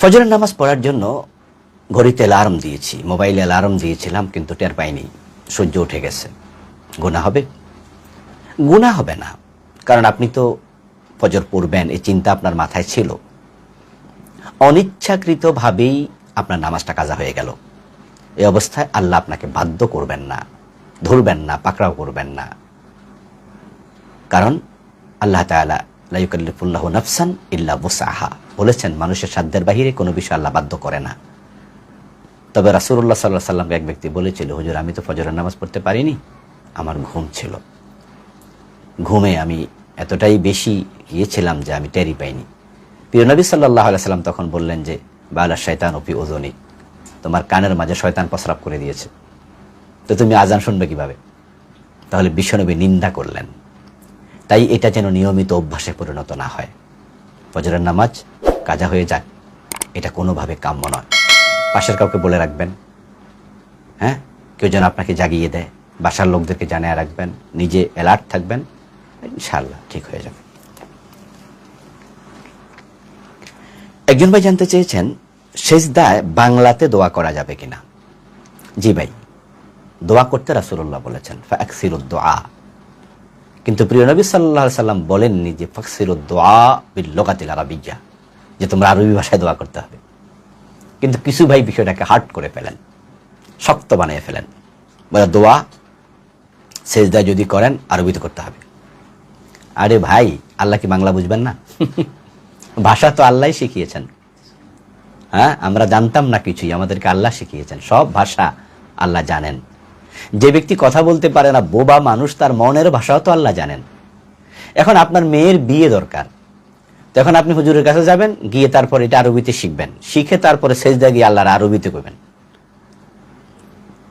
ফজরের নামাজ পড়ার জন্য ঘড়িতে অ্যালার্ম দিয়েছি মোবাইলে অ্যালার্ম দিয়েছিলাম, কিন্তু টের পাইনি, সূর্য উঠে গেছে। গুণা হবে? গুণা হবে না, কারণ আপনি তো ফজর পড়বেন, এই চিন্তা আপনার মাথায় ছিল। অনিচ্ছাকৃতভাবেই আপনার নামাজটা কাজা হয়ে গেল। এই অবস্থায় আল্লাহ আপনাকে বাধ্য করবেন না, ধরবেন না, পাকড়াও করবেন না। কারণ আল্লাহ তালা লাইকাল্লিফুল্লাহ নফসান ইল্লা বুসাহা বলেছেন, মানুষের সাধ্যের বাহিরে কোনো বিষয় আল্লাহ বাধ্য করে না। তবে রাসুল্লাহ সাল্লাহ সাল্লামকে এক ব্যক্তি বলেছিল, হুজুর, আমি তো ফজরের নামাজ পড়তে পারিনি, আমার ঘুম ছিল। ঘুমে আমি এতটাই বেশি গিয়েছিলাম যে আমি টেরি পাইনি। প্রিয় নবী সাল্লাহ সাল্লাম তখন বললেন যে, বালা শয়তান অপি ওজনী, তোমার কানের মাঝে শয়তান প্রস্রাব করে দিয়েছে। তো তুমি আজান শুনবে কীভাবে? তাহলে বিশ্বনবী নিন্দা করলেন। তাই এটা যেন নিয়মিত অভ্যাসে পরিণত না হয়। ফজরের নামাজ কাজা হয়ে যায়। এটা কোনোভাবে কাম্য নয়। পাশের কাউকে বলে রাখবেন। হ্যাঁ? কেউ যেন আপনাকে জাগিয়ে দেয়। বাসার লোকদেরকে জানিয়ে রাখবেন। নিজে অ্যালার্ট থাকবেন। ইনশাল্লাহ ঠিক হয়ে যাবে। একজন ভাই জানতে চেয়েছেন শেষদায় বাংলাতে দোয়া করা যাবে কিনা? জি ভাই, দোয়া করতে রাসুল্লাহ বলেছেন দোয়া। কিন্তু প্রিয় নবী সাল্লাহ সাল্লাম বলেননি যে ফকসিরুদ্দোয়া বিল্লোকাতিল আরবিয়া যে তোমরা আরবি ভাষায় দোয়া করতে হবে। কিন্তু কিছু ভাই বিষয়টাকে হার্ড করে ফেলেন, শক্ত বানিয়ে ফেলেন। বলে, দোয়া, সেজদা যদি করেন, আরবিতে করতে হবে। আরে ভাই, আল্লাহ কি বাংলা বুঝবেন না? ভাষা তো আল্লাহ শিখিয়েছেন। হ্যাঁ আমরা জানতাম না কিছুই, আমাদেরকে আল্লাহ শিখিয়েছেন। সব ভাষা আল্লাহ জানেন। যে ব্যক্তি কথা বলতে পারে না, বোবা মানুষ, তার মনের ভাষাও তো আল্লাহ জানেন। এখন আপনার মেয়ের বিয়ে দরকার। তখন আপনি হুজুরের কাছে যাবেন, গিয়ে তারপর এটা আরবিতে শিখবেন। শিখে তারপরে সেজদা গিয়ে আল্লাহর আরবিতে করবেন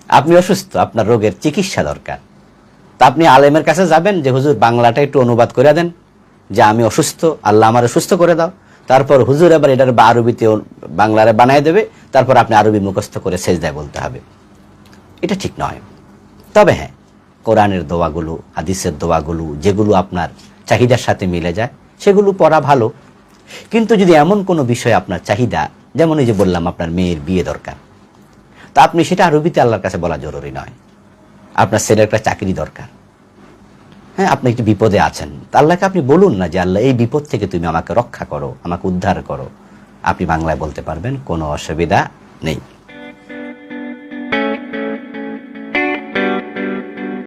আপনি অসুস্থ, আপনার রোগের চিকিৎসা দরকার। তা আপনি আলেমের কাছে যাবেন যে, হুজুর, বাংলাটা একটু অনুবাদ করে দেন যে, আমি অসুস্থ, আল্লাহ আমার সুস্থ করে দাও। তারপর হুজুর এবার এটার বা আরবিতে বাংলারে বানায় দেবে, তারপর আপনি আরবি মুখস্থ করে সেজদায় বলতে হবে। এটা ঠিক নয়। তবে হ্যাঁ কোরআনের দোয়াগুলো, হাদিসের দোয়াগুলো, যেগুলো আপনার চাহিদার সাথে মিলে যায়, সেগুলো পড়া ভালো। কিন্তু যদি এমন কোনো বিষয় আপনার চাহিদা, যেমন এই যে বললাম আপনার মেয়ের বিয়ে দরকার, তা আপনি সেটা আরবিতে আল্লাহর কাছে বলা জরুরি নয়। আপনার ছেলের একটা চাকরি দরকার। হ্যাঁ আপনি একটি বিপদে আছেন। আল্লাহকে আপনি বলুন না যে, আল্লাহ, এই বিপদ থেকে তুমি আমাকে রক্ষা করো, আমাকে উদ্ধার করো। আপনি বাংলায় বলতে পারবেন, কোনো অসুবিধা নেই।